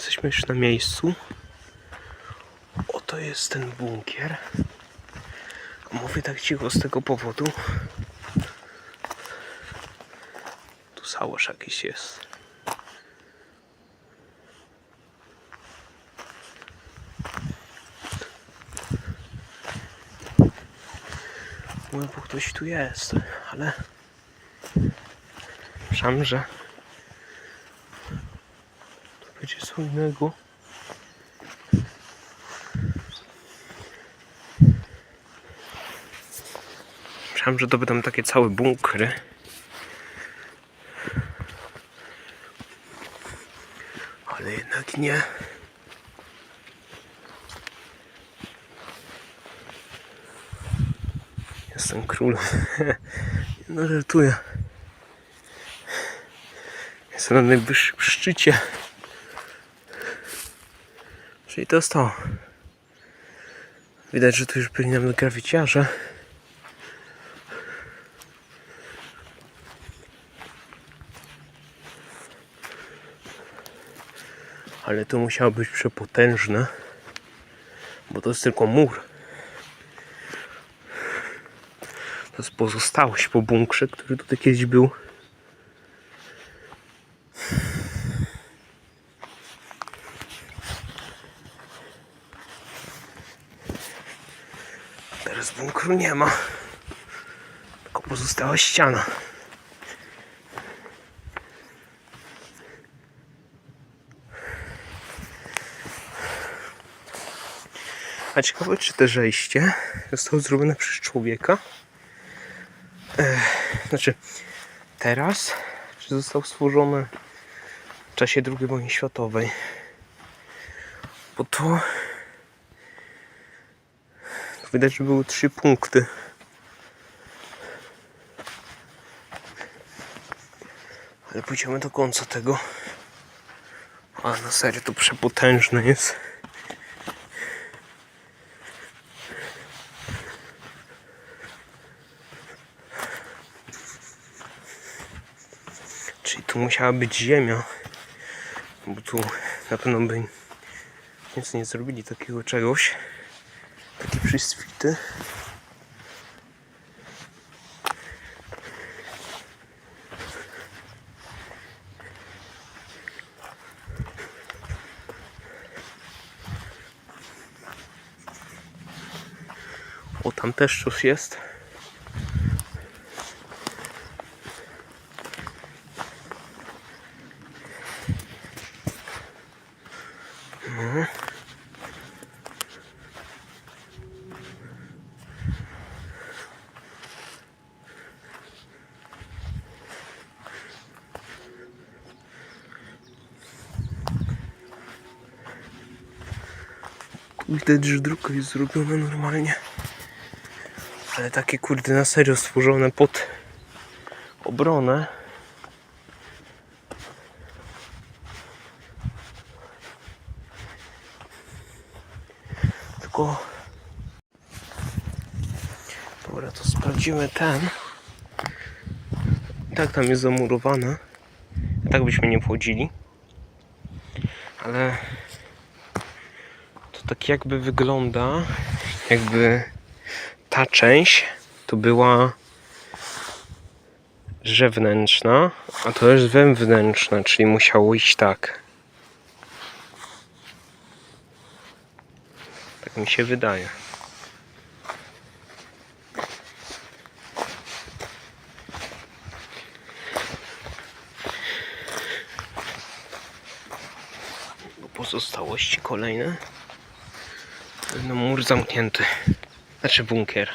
Jesteśmy już na miejscu. Oto jest ten bunkier. Mówię tak cicho z tego powodu. Tu sałosz jakiś jest. Mówię, bo ktoś tu jest, ale myślałem, że to innego. Myślałem, że to będą takie całe bunkry. Ale jednak nie. Jestem królem. No żartuję. Jestem na najwyższym szczycie. Czyli to jest to. Widać, że tu już byli nawet graficiarze. Ale to musiało być przepotężne. Bo to jest tylko mur. To jest pozostałość po bunkrze, który tutaj kiedyś był. Teraz bunkru nie ma. Tylko pozostała ściana. A ciekawe, czy te zejście zostało zrobione przez człowieka? Ech, znaczy, teraz, czy został stworzony w czasie II wojny światowej? Bo to widać, że były trzy punkty. Ale pójdziemy do końca tego. A na serio to przepotężne jest. Czyli tu musiała być ziemia. Bo tu na pewno by nic nie zrobili takiego czegoś. Takie przyswity. O, tam też coś jest. Widać, że druga jest zrobiona normalnie. Ale takie kurde na serio stworzone pod obronę. Tylko... Dobra, to sprawdzimy ten. I tak tam jest zamurowane. Tak byśmy nie wchodzili. Ale tak jakby wygląda, jakby ta część to była zewnętrzna, a to jest wewnętrzna, czyli musiało iść tak. Tak mi się wydaje. Pozostałości kolejne. No mur zamknięty. Znaczy bunkier.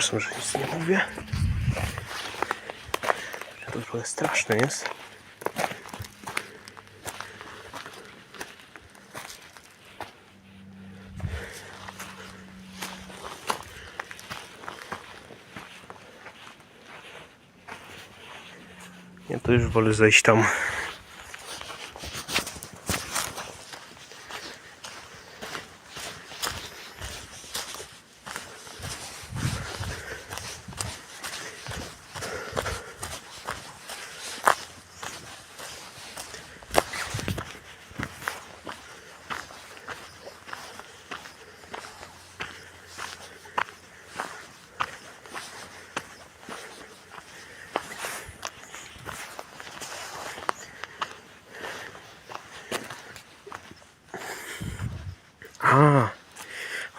Przepraszam, że nic nie mówię. To trochę straszne jest. Ja to już wolę zejść tam.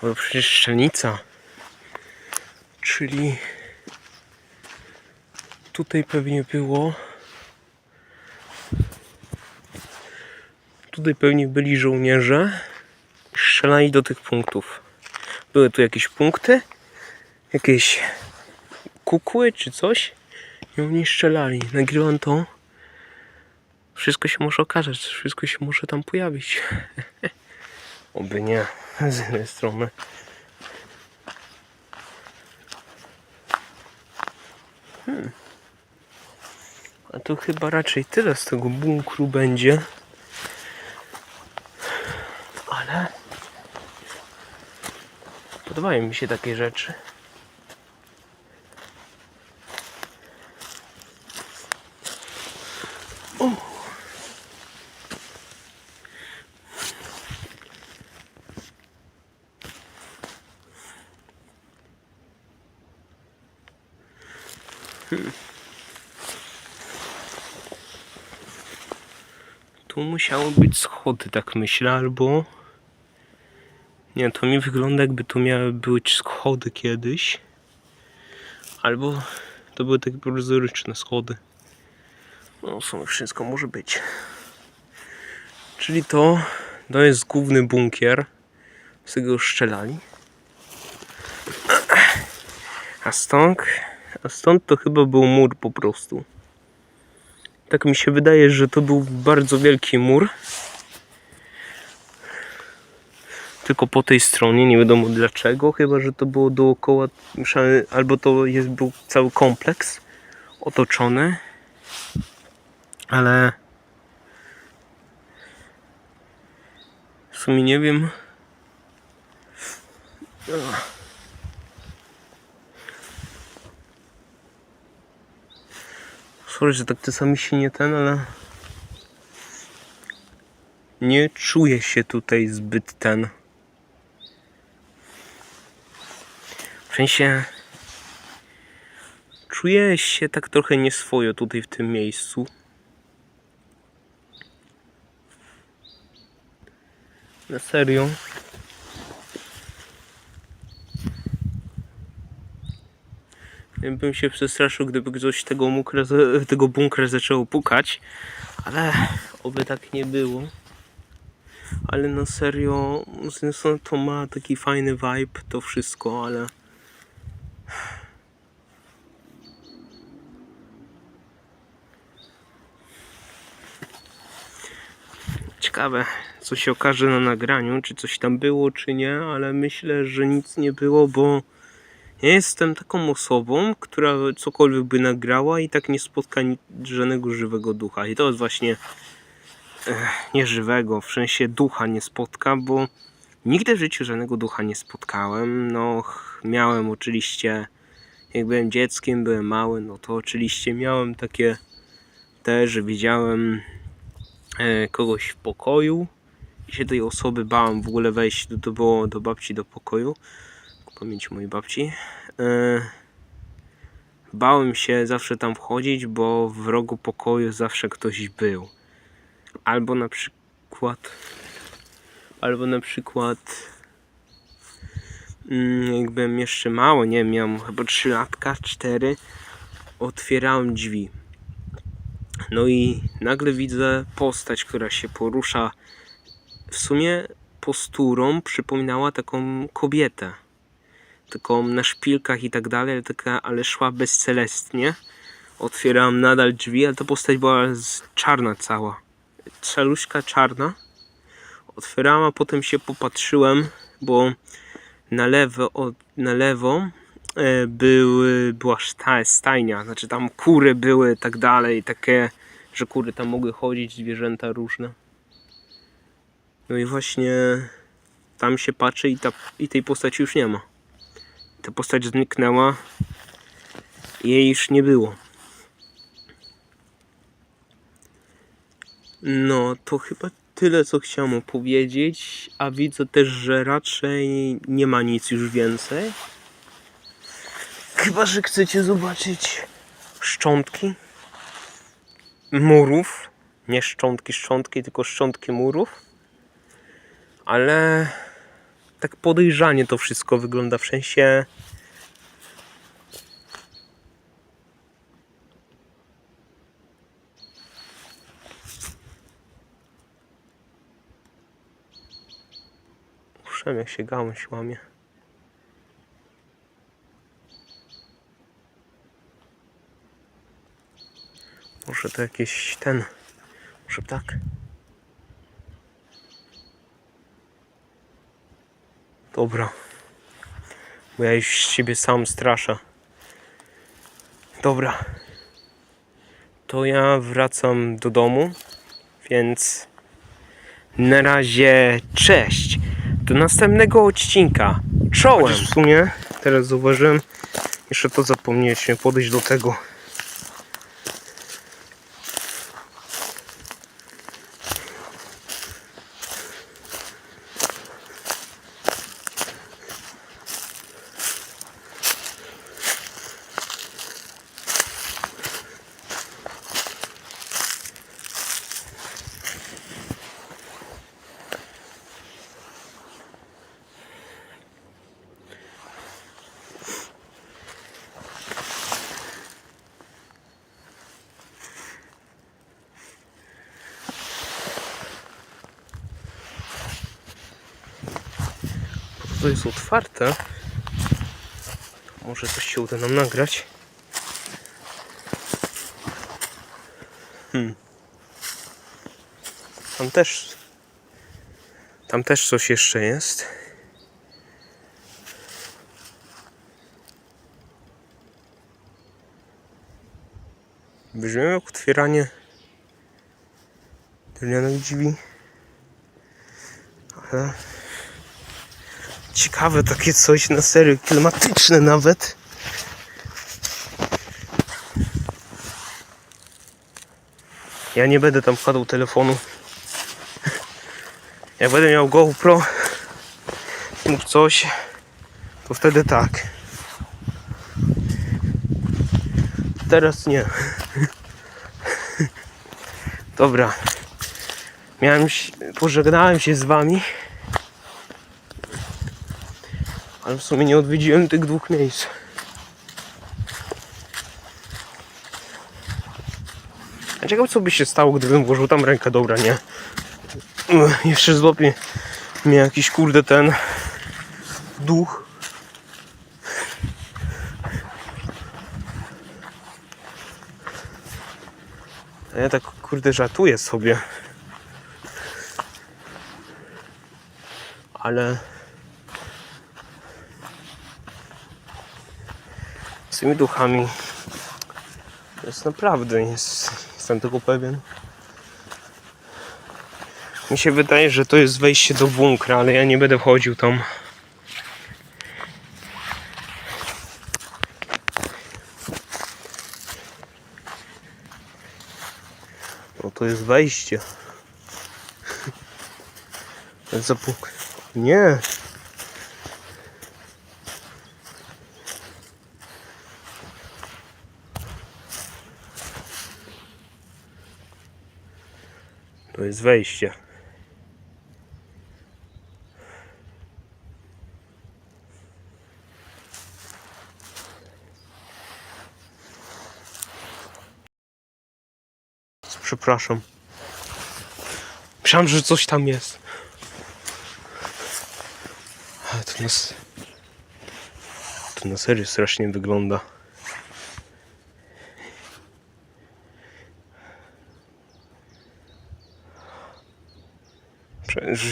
Ale przecież szczelnica. Czyli tutaj pewnie było. Tutaj pewnie byli żołnierze. Strzelali do tych punktów. Były tu jakieś punkty, jakieś kukły czy coś. I oni strzelali. Nagrywam to. Wszystko się może okazać, wszystko się może tam pojawić. Oby nie, z jednej strony. Hmm. A to chyba raczej tyle z tego bunkru będzie. Ale podobają mi się takie rzeczy. Tu musiały być schody, tak myślę, albo... Nie, to mi wygląda jakby tu miały być schody kiedyś. Albo to były takie prowizoryczne schody. No, w sumie wszystko może być. Czyli to, to jest główny bunkier. Z tego strzelali. A stąd, a stąd to chyba był mur po prostu. Tak mi się wydaje, że to był bardzo wielki mur. Tylko po tej stronie, nie wiadomo dlaczego, chyba że to było dookoła, albo to jest, był cały kompleks otoczony. Ale w sumie nie wiem. Ach. Sorry, że tak czasami się nie ten, ale nie czuję się tutaj zbyt ten. W sensie czuję się tak trochę nieswojo tutaj w tym miejscu. Na serio. Bym się przestraszył, gdyby ktoś tego, mukra, tego bunkra zaczął pukać, ale oby tak nie było. Ale na serio, jednej strony to ma taki fajny vibe, to wszystko, ale ciekawe, co się okaże na nagraniu, czy coś tam było, czy nie, ale myślę, że nic nie było, bo ja jestem taką osobą, która cokolwiek by nagrała i tak nie spotka żadnego żywego ducha. I to jest właśnie eh, nieżywego, w sensie ducha nie spotka, bo nigdy w życiu żadnego ducha nie spotkałem. No, miałem oczywiście, jak byłem dzieckiem, byłem mały, no to oczywiście miałem takie też, widziałem e, kogoś w pokoju i się tej osoby bałem w ogóle wejść, to, to do babci do pokoju, pamięci mojej babci. E, bałem się zawsze tam wchodzić, bo w rogu pokoju zawsze ktoś był. Albo na przykład albo na przykład mm, jak byłem jeszcze mały, nie miałem chyba 3 latka, 4 otwierałem drzwi. No i nagle widzę postać, która się porusza. W sumie posturą przypominała taką kobietę. Tylko na szpilkach i tak dalej, ale, taka, ale szła bezcelestnie. Otwierałam nadal drzwi, ale ta postać była czarna cała. Caluśka czarna. Otwierałam, a potem się popatrzyłem, bo na lewo, od, na lewo e, były, była stajnia, znaczy tam kury były tak dalej, takie, że kury tam mogły chodzić, zwierzęta różne. No i właśnie tam się patrzy i, ta, i tej postaci już nie ma. Ta postać zniknęła i jej już nie było. No, to chyba tyle, co chciałem opowiedzieć, a widzę też, że raczej nie ma nic już więcej. Chyba, że chcecie zobaczyć szczątki murów. Nie szczątki, szczątki, tylko szczątki murów. Ale tak podejrzanie to wszystko wygląda w sensie. Muszę jak się gałąź łamie. Może to jakiś ten. Może tak. Dobra. Bo ja już siebie sam straszę. Dobra. To ja wracam do domu, więc na razie cześć. Do następnego odcinka. Czołem! W sumie teraz zauważyłem, jeszcze to zapomnieliśmy podejść do tego. To jest otwarte. Może coś się uda nam nagrać. Hmm. Tam też. Tam też coś jeszcze jest. Brzmi jak otwieranie drewnianych drzwi. Ale ciekawe takie coś na serio, klimatyczne nawet. Ja nie będę tam wkładał telefonu. Jak będę miał GoPro lub coś, to wtedy tak. Teraz nie. Dobra. Miałem, pożegnałem się z wami. Ale w sumie nie odwiedziłem tych dwóch miejsc. A ciekawe co by się stało, gdybym włożył tam rękę, dobra, nie. Jeszcze złapie mnie jakiś kurde ten duch. A ja tak kurde żartuję sobie. Ale tymi duchami jest naprawdę, jest, jestem tego pewien. Mi się wydaje, że to jest wejście do bunkra, ale ja nie będę wchodził tam. No to jest wejście. Zapuk. Nie. To jest wejście. Przepraszam. Myślałem, że coś tam jest. Ale to nas... to na serio strasznie wygląda.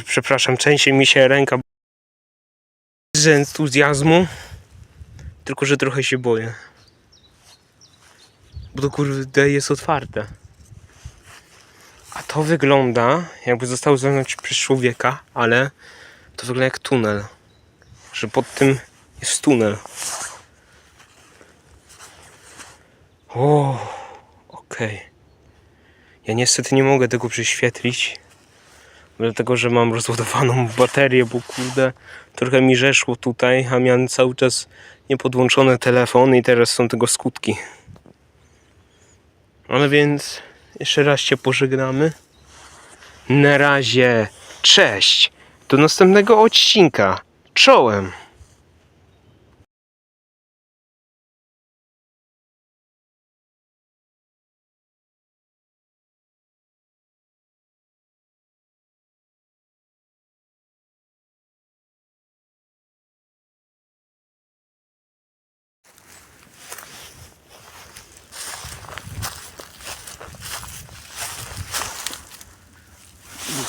Przepraszam, częściej mi się ręka z entuzjazmu, tylko że trochę się boję. Bo to kurde jest otwarte. A to wygląda jakby zostało zewnątrz przez człowieka, ale to wygląda jak tunel. Że pod tym jest tunel. O, okej. Ja niestety nie mogę tego prześwietlić. Dlatego, że mam rozładowaną baterię, bo kurde, trochę mi rzeszło tutaj, a miałem cały czas niepodłączony telefon i teraz są tego skutki. Ale więc jeszcze raz Cię pożegnamy. Na razie, cześć! Do następnego odcinka. Czołem!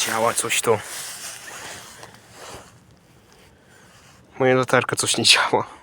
Działa coś tu. Moja latarka coś nie działa.